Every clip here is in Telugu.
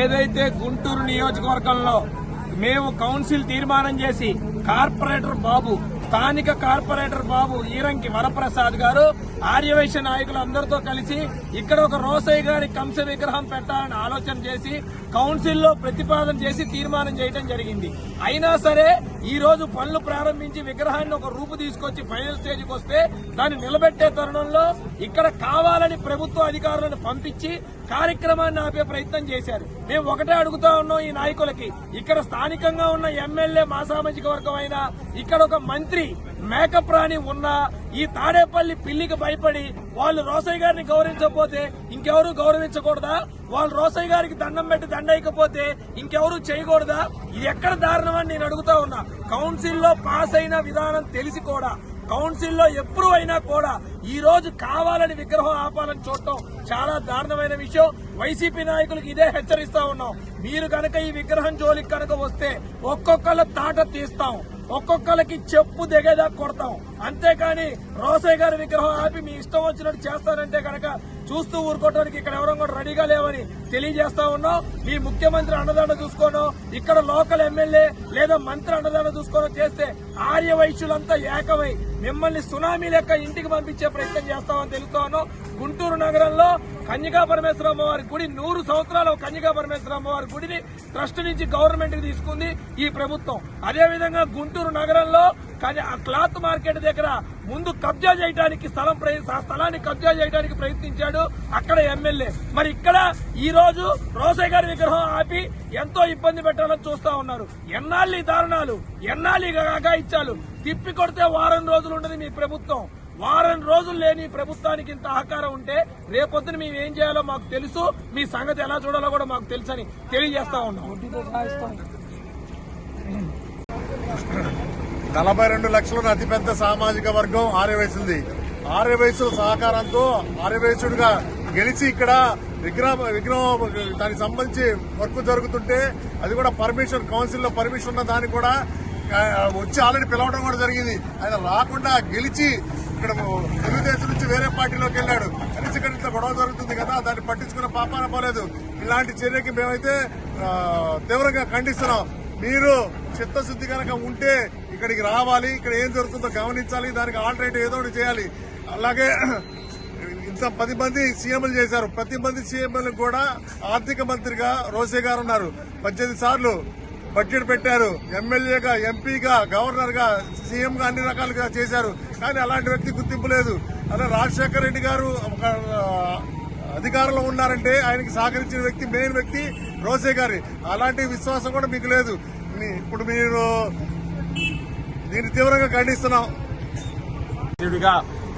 ఏదైతే గుంటూరు నియోజకవర్గంలో మేము కౌన్సిల్ తీర్మానం చేసి కార్పొరేటర్ బాబు స్థానిక కార్పొరేటర్ బాబు ఈరంకి వరప్రసాద్ గారు ఆర్యవైశ్య నాయకులు అందరితో కలిసి ఇక్కడ ఒక రోసయ్య గారి కంస విగ్రహం పెట్టాలని ఆలోచన చేసి కౌన్సిల్లో ప్రతిపాదన చేసి తీర్మానం చేయడం జరిగింది. అయినా సరే ఈ రోజు పనులు ప్రారంభించి విగ్రహాన్ని ఒక రూపు తీసుకొచ్చి ఫైనల్ స్టేజ్కి వస్తే దాన్ని నిలబెట్టే తరుణంలో ఇక్కడ కావాలని ప్రభుత్వ అధికారులను పంపించి కార్యక్రమాన్ని ఆపే ప్రయత్నం చేశారు. మేము ఒకటే అడుగుతా ఉన్నాం ఈ నాయకులకి ఇక్కడ స్థానికంగా ఉన్న ఎమ్మెల్యే మా సామాజిక వర్గం అయినా ఇక్కడ ఒక మంత్రి మేకప్రాణి ఉన్నా ఈ తాడేపల్లి పిల్లికి భయపడి వాళ్ళు రోసయ్య గారిని గౌరవించకపోతే ఇంకెవరు గౌరవించకూడదా? వాళ్ళు రోసయ్య గారికి దండం పెట్టి దండయకపోతే ఇంకెవరు చేయకూడదా? ఇది ఎక్కడ దారుణమని నేను అడుగుతా ఉన్నా. కౌన్సిల్లో పాస్ అయిన విధానం తెలిసి కూడా కౌన్సిల్లో ఎప్పుడు అయినా కూడా ఈ రోజు కావాలని విగ్రహం ఆపాలని చూడటం చాలా దారుణమైన విషయం. వైసీపీ నాయకులకు ఇదే హెచ్చరిస్తా ఉన్నాం. మీరు కనుక ఈ విగ్రహం జోలికి కనుక వస్తే ఒక్కొక్కళ్ళ తాట తీస్తాం. ఒక్కొక్కరికి చెప్పు దిగేదా కొడతాం. అంతేకాని రోసయ్య గారి విగ్రహం ఆపి మీ ఇష్టం వచ్చినట్టు చేస్తారంటే కనుక చూస్తూ ఊరుకోవడానికి ఇక్కడ ఎవరం కూడా రెడీగా లేవని తెలియజేస్తా ఉన్నాం. మీ ముఖ్యమంత్రి అండదండ చూసుకోను ఇక్కడ లోకల్ ఎమ్మెల్యే లేదా మంత్రి అండదండ చూసుకోను చేస్తే ఆర్య వైశ్యులంతా ఏకమై మిమ్మల్ని సునామీ లెక్క ఇంటికి పంపించే ప్రయత్నం చేస్తామని తెలుస్తా ఉన్నాం. గుంటూరు నగరంలో కన్యకా పరమేశ్వర అమ్మవారి గుడి నూరు సంవత్సరాల కన్యకా పరమేశ్వర అమ్మవారి గుడిని ట్రస్ట్ నుంచి గవర్నమెంట్కి తీసుకుంది ఈ ప్రభుత్వం. అదేవిధంగా గుంటూరు గుంటూరు నగరంలో ఆ క్లాత్ మార్కెట్ దగ్గర ముందు కబ్జా చేయడానికి స్థలం ఆ స్థలాన్ని కబ్జా చేయడానికి ప్రయత్నించాడు అక్కడ ఎమ్మెల్యే. మరి ఇక్కడ ఈ రోజు రోసయ్య గారి విగ్రహం ఆపి ఎంతో ఇబ్బంది పెట్టాలని చూస్తా ఉన్నారు. ఎన్నాళ్ళు ఈ దారుణాలు ఎన్నాళ్ళు ఈ తిప్పి కొడితే వారం రోజులు ఉండదు మీ ప్రభుత్వం. వారం రోజులు లేని ప్రభుత్వానికి ఇంత ఆకారం ఉంటే రేపొద్దున మేము ఏం చేయాలో మాకు తెలుసు. మీ సంగతి ఎలా చూడాలో కూడా మాకు తెలుసని తెలియజేస్తా ఉన్నాం. నలభై రెండు లక్షల అతిపెద్ద సామాజిక వర్గం ఆర్యవయసుంది ఆర్యవయసుల సహకారంతో ఆర్యవయసుడిగా గెలిచి ఇక్కడ విగ్రహం విగ్రహం దానికి సంబంధించి వర్క్ జరుగుతుంటే అది కూడా పర్మిషన్ కౌన్సిల్లో పర్మిషన్ ఉన్న దానికి కూడా వచ్చి ఆల్రెడీ పిలవడం కూడా జరిగింది. ఆయన రాకుండా గెలిచి ఇక్కడ తెలుగుదేశం నుంచి వేరే పార్టీలోకి వెళ్ళాడు. కలిసి ఇక్కడ ఇంత గొడవ జరుగుతుంది కదా దాన్ని పట్టించుకున్న పాపాన పోలేదు. ఇలాంటి చర్యకి మేమైతే తీవ్రంగా ఖండిస్తున్నాం. మీరు చిత్తశుద్ధి కనుక ఉంటే ఇక్కడికి రావాలి ఇక్కడ ఏం జరుగుతుందో గమనించాలి దానికి ఆల్టర్నేటివ్ ఏదో ఒకటి చేయాలి. అలాగే ఇంత పది మంది సీఎంలు చేశారు. ప్రతి మంది సీఎంలకు కూడా ఆర్థిక మంత్రిగా రోసే గారు ఉన్నారు. పద్దెనిమిది సార్లు బడ్జెట్ పెట్టారు. ఎమ్మెల్యేగా ఎంపీగా గవర్నర్గా సీఎంగా అన్ని రకాలుగా చేశారు. కానీ అలాంటి వ్యక్తి గుర్తింపు లేదు. అలా రాజశేఖర రెడ్డి గారు ఒక అధికారంలో ఉన్నారంటే ఆయనకి సహకరించిన వ్యక్తి మెయిన్ వ్యక్తి రోసే గారి. అలాంటి విశ్వాసం కూడా మీకు లేదు. ఇప్పుడు మీరు దీన్ని తీవ్రంగా ఖండిస్తున్నాం.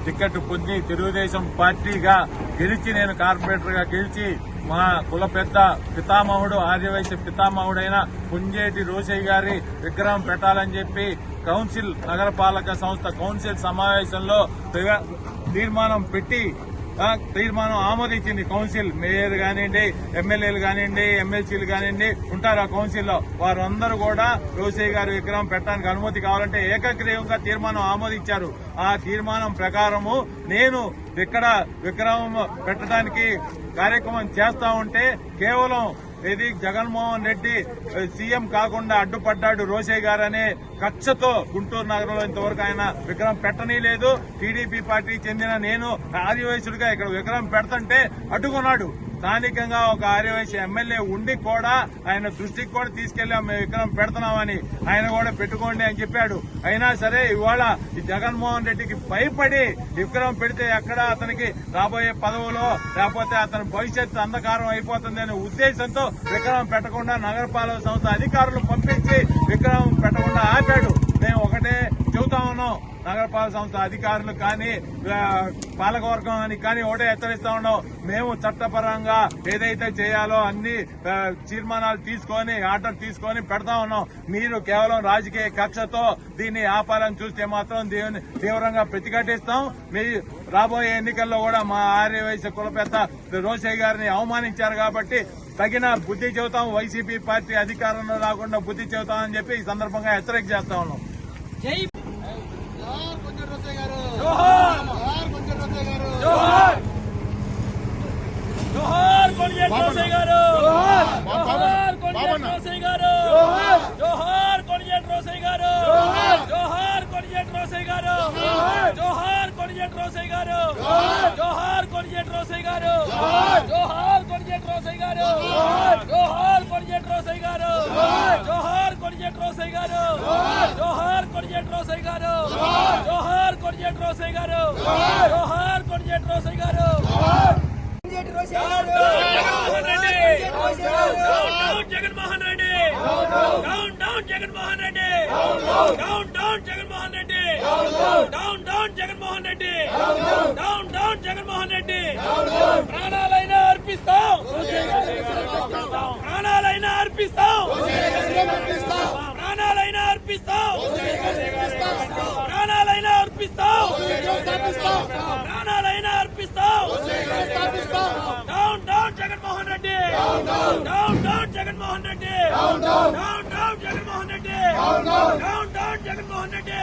టికెట్ పొంది తెలుగుదేశం పార్టీగా గెలిచి నేను కార్పొరేటర్గా గెలిచి మా కుల పెద్ద పితామహుడు ఆర్యవైశ్య పితామహుడైన పుంజేటి రోసయ్య గారి విగ్రహం పెట్టాలని చెప్పి కౌన్సిల్ నగరపాలక సంస్థ కౌన్సిల్ సమావేశంలో తీర్మానం పెట్టి తీర్మానం ఆమోదించింది కౌన్సిల్. మేయర్ కానివ్వండి ఎమ్మెల్యేలు కానివ్వండి ఎమ్మెల్సీలు కానివ్వండి ఉంటారు ఆ కౌన్సిల్లో. వారందరూ కూడా రోసయ్య గారి విగ్రహం పెట్టడానికి అనుమతి కావాలంటే ఏకగ్రీవంగా తీర్మానం ఆమోదించారు. ఆ తీర్మానం ప్రకారము నేను ఇక్కడ విగ్రహం పెట్టడానికి కార్యక్రమం చేస్తా ఉంటే కేవలం ఇది జగన్మోహన్ రెడ్డి సీఎం కాకుండా అడ్డుపడ్డాడు రోషయ్య గారనే కచ్చతో కక్షతో గుంటూరు నగరంలో ఇంతవరకు ఆయన విగ్రహం పెట్టనీ లేదు. టీడీపీ పార్టీకి చెందిన నేను ఆదివాసుడిగా ఇక్కడ విగ్రహం పెడుతుంటే అడ్డుకున్నాడు. స్థానికంగా ఒక ఆర్యవైశ్య ఎమ్మెల్యే ఉండి కూడా ఆయన దృష్టికి కూడా తీసుకెళ్ళాం మేము విగ్రహం పెడుతున్నామని ఆయన కూడా పెట్టుకోండి అని చెప్పాడు. అయినా సరే ఇవాళ ఈ జగన్మోహన్ రెడ్డికి భయపడి విక్రమం పెడితే ఎక్కడ అతనికి రాబోయే పదవులో లేకపోతే అతని భవిష్యత్తు అంధకారం అయిపోతుంది అనే ఉద్దేశంతో విగ్రహం పెట్టకుండా నగరపాలక సంస్థ అధికారులు పంపించి విగ్రహం పెట్టకుండా ఆపాడు. మేము ఒకటే చెబుతా ఉన్నాం. నగరపాలక సంస్థ అధికారులు కానీ పాలకవర్గం అని కానీ ఒకటే హెచ్చరిస్తా ఉన్నాం. మేము చట్టపరంగా ఏదైతే చేయాలో అన్ని తీర్మానాలు తీసుకొని ఆర్డర్ తీసుకొని పెడతా ఉన్నాం. మీరు కేవలం రాజకీయ కక్షతో దీన్ని ఆపాలని చూస్తే మాత్రం దీన్ని తీవ్రంగా ప్రతిఘటిస్తాం. మీ రాబోయే ఎన్నికల్లో కూడా మా ఆర్యవైశ్య కులపెత్త పెద్ద రోసయ్య గారిని అవమానించారు కాబట్టి తగిన బుద్ధి చెబుతాం. వైసీపీ పార్టీ అధికారంలో రాకుండా బుద్ధి చెబుతామని చెప్పి ఈ సందర్భంగా హెచ్చరిక చేస్తా ఉన్నాం. జోహార్ కొడిజెట్ రోసయ్య గారు జోహార్ కొడిజెట్ రోసయ్య గారు రోసయ్య గారు! జోహార్ కొడిజేట్ రోసయ్య గారు! Jaganmohan Reddy! Down down Jaganmohan Reddy! Down down Jaganmohan Reddy! Down down Jaganmohan Reddy! Down down Jaganmohan Reddy! ప్రాణాలైనా అర్పిస్తాం! ప్రాణాలైనా అర్పిస్తాం! అర్పిస్తాం. ప్రాణాలైనా అర్పిస్తాం. ప్రాణాలైనా అర్పిస్తాం. Down down Jaganmohan Reddy. Down down Jaganmohan Reddy. Down down Jaganmohan Reddy. Down down Jaganmohan Reddy.